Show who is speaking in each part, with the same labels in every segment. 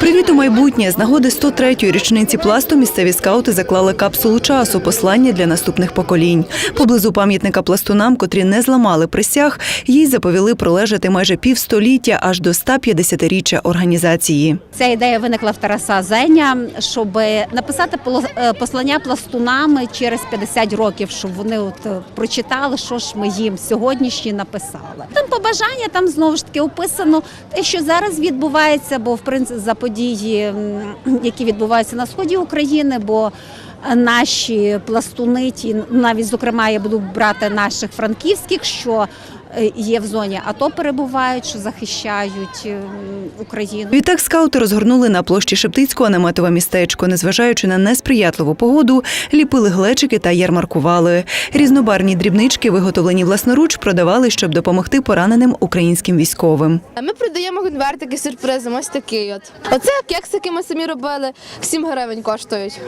Speaker 1: Привіт у майбутнє. З нагоди 103-ї річниці пласту місцеві скаути заклали капсулу часу, послання для наступних поколінь. Поблизу пам'ятника пластунам, котрі не зламали присяг, їй заповіли пролежати майже півстоліття аж до 150-річчя організації.
Speaker 2: Ця ідея виникла в Тараса Зеня, щоб написати е, послання пластунами через 50 років, щоб вони от е, прочитали, що ж ми їм сьогоднішні написали. Там побажання, там знову ж таки описано те, що зараз відбувається, бо в принципі за події, які відбуваються на сході України, бо Наші пластуни, ті навіть зокрема, я буду брати наших франківських, що є в зоні АТО, перебувають, що захищають е, Україну.
Speaker 1: Відтак скаути розгорнули на площі Шептицького наметове містечко. Незважаючи на несприятливу погоду, ліпили глечики та ярмаркували. Різнобарні дрібнички, виготовлені власноруч, продавали, щоб допомогти пораненим українським військовим.
Speaker 3: Ми продаємо конвертики з сюрпризом, ось такий от. Оце кексики ми самі робили, 7 гривень коштують.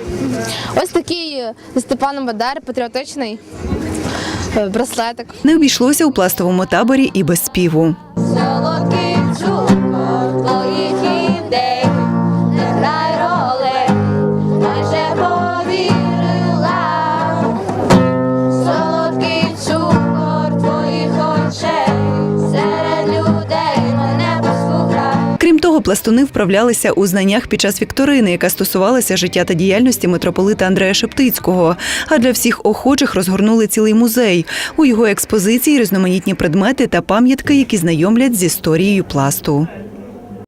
Speaker 3: Ось такий е, Степаном Бадер, патріотичний е, браслетик.
Speaker 1: Не обійшлося у пластовому таборі і без співу. Того, пластуни вправлялися у знаннях під час вікторини, яка стосувалася життя та діяльності митрополита Андрея Шептицького. А для всіх охочих розгорнули цілий музей. У його експозиції різноманітні предмети та пам'ятки, які знайомлять з історією пласту.